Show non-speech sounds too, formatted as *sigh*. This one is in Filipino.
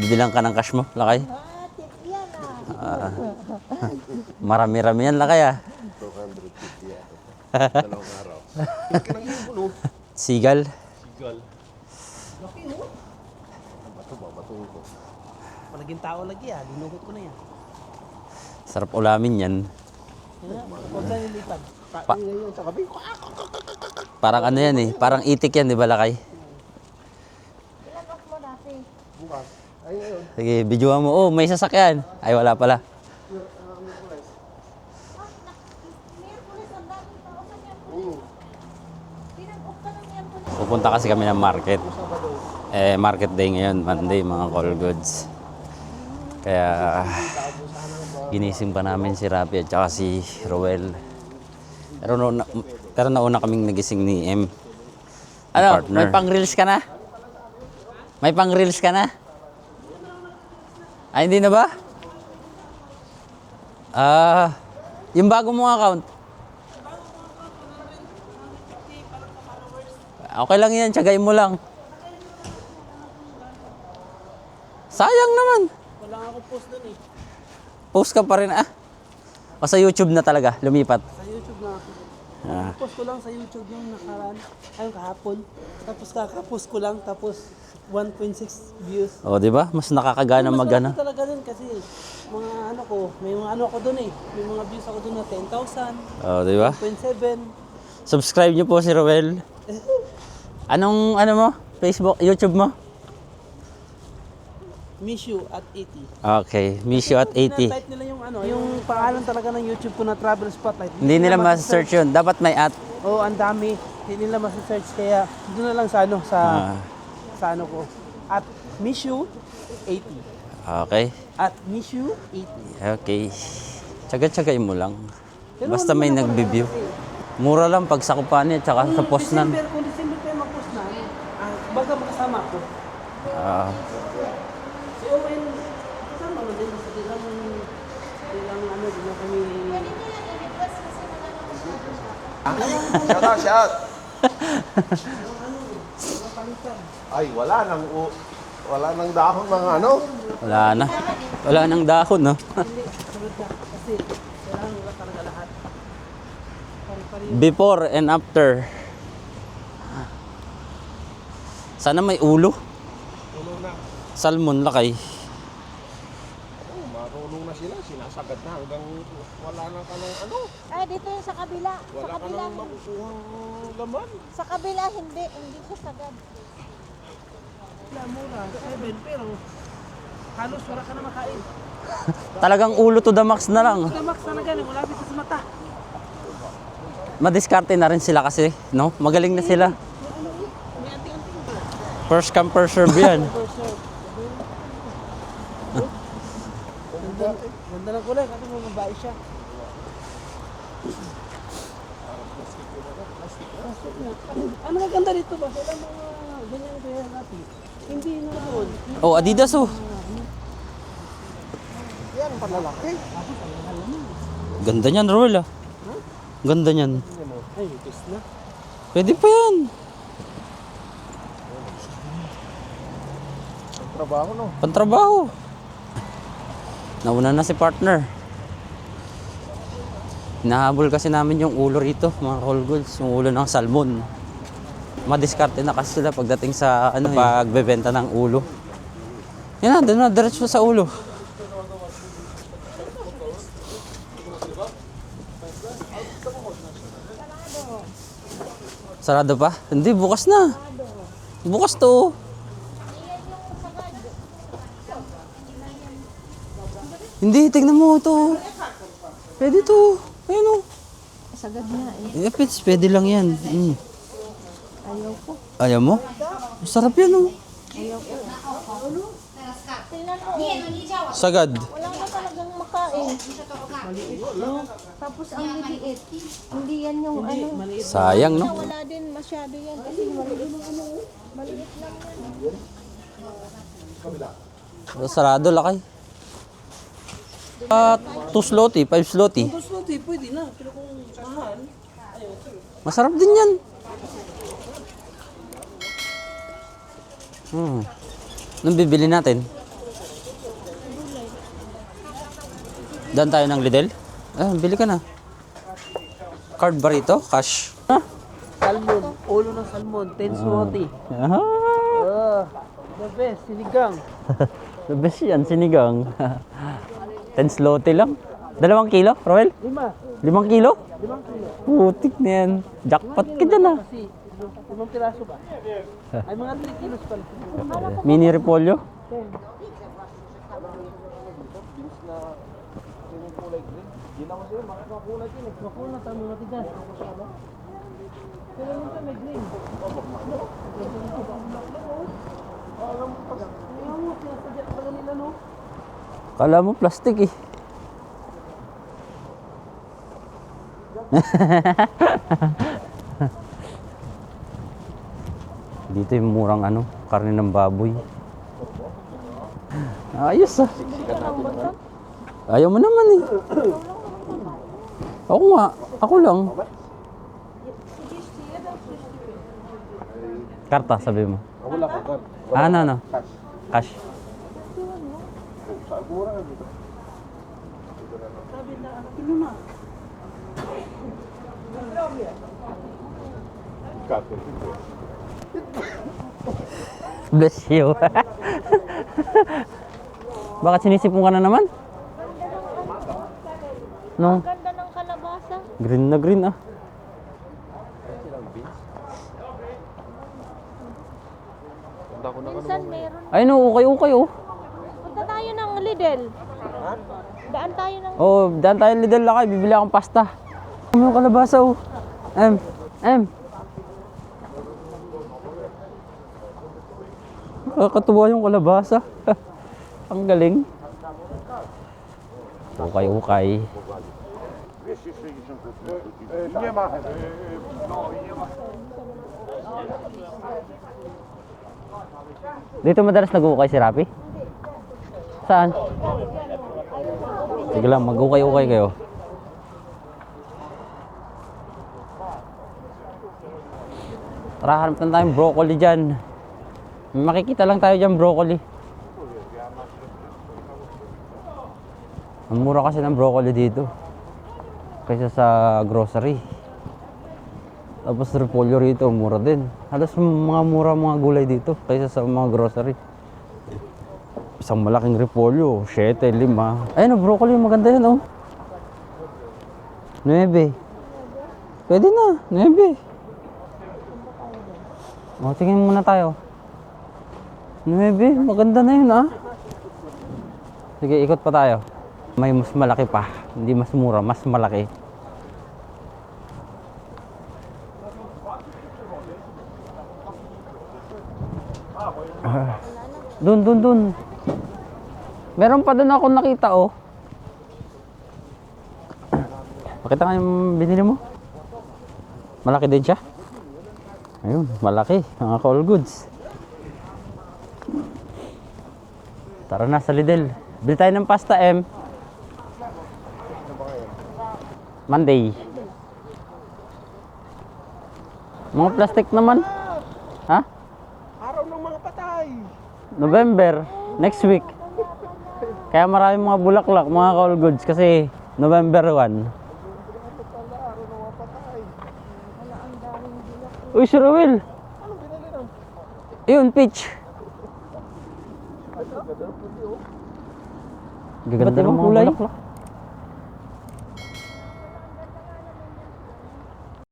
Bibilang ka ng cash mo, lakay. Ah. Marami-rami yan, lakay ah. 250 yan. Dalawang *laughs* araw. Sigal. Sigal. Laki oh. Bato ba? Bato ko. Palaging tao lagi ah, linugot ko na yan. Sarap ulamin yan. Huwag na nilipad. Pa-. Parang ano yan eh. Parang itik yan, di ba, lakay? Ilan off mo dati? Bukas. Ay ngayon. Sige, videoan mo. Oh, may sasakyan. Ay, wala pala. Pupunta kasi kami ng market. Eh, market day ngayon, Monday, mga call goods. Kaya, ginising pa namin si Rapi at saka si Roel. Pero, na, pero nauna kaming nagising ni M. Ano, Partner. may pang-reels ka na? May pang-reels ka na? Ay, hindi na ba? Ah, yung bago mong account. Okay lang yan, tsagain mo lang. Sayang naman. Wala nga ako post dun eh. Post ka pa rin ah. O sa YouTube na talaga, lumipat. Sa YouTube na ako. Ah. Post ko lang sa YouTube yung nakaraan. Ayun kahapon. Tapos kakapost ko lang. Tapos 1.6 views. O, di ba? Mas nakakagana Mas mag ano. malaki talaga dun kasi mga ano ko, may mga ano ako dun eh. May mga views ako dun na 10,000, O, di ba? 1.7. Subscribe niyo po si Roel. *laughs* Anong ano mo? Facebook, YouTube mo? Miss you at 80. Okay, miss you at 80. Type nila yung ano, yung pangalan talaga ng YouTube ko na Travel Spotlight. Hindi nila ma-search yun. Dapat may at. Oo, oh, ang dami. Hindi nila ma-search kaya doon na lang sa ano, sa Ah, sa ano ko. At Miss you 80. okay. At Miss you 80. Okay. Tsaga-tsagain mo lang. Pero Basta may nagbe-view. Mura lang pag sakupan niya tsaka sa postnan. December, kung December tayo mag-post na, ah, baga makasama ko. Ah, Si Owen, kasama mo din. Kasi di lang, lang ano, di lang kami... Siya. Shout out, shout. *laughs* Ay, wala nang u- wala nang dahon ng ano. wala na. Wala nang dahon, no? Kasi. Before and after. Sana may ulo. Tulo na. Salmon lakay. Oh, marunong na sila. Sinasagad na hanggang wala na ka ng ano. Ay, dito yung sa kabila. Sa Wala ka kabila, nang makukuhang laman. sa kabila hindi. Hindi siya sagad. Wala mura, 7 pero halos wala ka na makain. Talagang ulo to the max na lang. Sa max na ganun, wala dito sa mata. Madiskarte na rin sila kasi, no? Magaling na sila. First come, first serve yan. Ganda, ng kulay, kasi mga babae siya. Ano maganda dito ba? Sila mga ganyan kaya natin. Hindi na doon. Oh, Adidas oh. Yan, panlalaki. Ganda niyan, Roel ah. Ganda niyan. Ay, gusto na. Pwede pa yan. Trabaho, no? Pantrabaho. Nauna na si partner. Nahabol kasi namin yung ulo rito, mga call goods, yung ulo ng salmon. Madiskarte na kasi sila pagdating sa ano, pagbebenta ng ulo. Yan na, doon na, diretso sa ulo. Sarado pa? Hindi, bukas na. Bukas to. Hindi, tignan mo ito. Pwede to. Ayun o. Sagad na eh. Eh, pets, pwede lang yan. Mm. Ayaw ko. Ayaw mo? Sarap yan o. Tingnan mo. Sagad. Wala na talagang makain. No? Tapos ang liliit. Hindi yan yung ano. Sayang, no? Wala din masyado yan. Kasi maliit. Maliit lang yan. Sarado, lakay. Ah, uh, 2 slotty, 5 slotty. 2 slotty, pwede na. Pero kung mahal, ayaw. Masarap din yan. Hmm. Nung bibili natin? Doon tayo ng Lidl? Ah, bili ka na. Card ba rito? Cash? Ha? Huh? Salmon. Ulo ng salmon. 10 slotty. Ah. Uh, the best, sinigang. *laughs* the best yan, sinigang. *laughs* 10 slote lang. Dalawang kilo, Roel? Lima. Limang kilo? Limang kilo. Putik na yan. Jackpot ka dyan ah. Limang piraso ba? Ay, mga 3 kilos pala. Mini repolyo? Makuna, tama matigas. Pero nung may green. Ayaw mo, sinasadya ka pala nila, no? Kala mo plastic eh. *laughs* Dito yung murang ano, karne ng baboy. Ayos ah. Ayaw mo naman eh. Ako nga, ako lang. Karta, sabi mo. Ah, Wala ka kan. Ah, ano, ano? Cash. Cash. Sa mura ka dito. Sabi na, Bless you. Bakit sinisipon ka na naman? No, Ganda ng kalabasa. green na green ah. Minsan meron. Ay no, okay okay oh. Ng Lidl. Daan tayo ng... Oh, daan tayo Lidl lakay, bibili akong pasta. Ano yung kalabasa oh. Em, em. Nakakatuwa yung kalabasa. *laughs* Ang galing. Okay, okay. Nie ma. Dito madalas nag-ukay si Rapi? Saan? Sige lang, mag-ukay-ukay kayo. Tara, hanap na tayong broccoli dyan. Makikita lang tayo dyan broccoli. Ang mura kasi ng broccoli dito. Kaysa sa grocery. Tapos repolyo rito, mura din. Halos mga mura mga gulay dito kaysa sa mga grocery. Isang malaking repolyo, 7, 5. Ayun, oh, broccoli, maganda yan, oh. 9. Pwede na, 9. O, tingin muna tayo. 9, maganda na yun, ah. Sige, ikot pa tayo. May mas malaki pa. Hindi mas mura, mas malaki. Dun, dun, dun. Meron pa dun ako nakita, oh. Pakita nga yung binili mo. Malaki din siya. Ayun, malaki. Mga call goods. Tara na sa Lidl. Bili tayo ng pasta, M. Monday. Mga plastic naman. Ha? Araw ng mga patay. November, next week. Kaya maraming mga bulaklak, mga call goods kasi November 1. Uy, Sir Will. Yun, peach. Gaganda ng kulay. Bulaklak.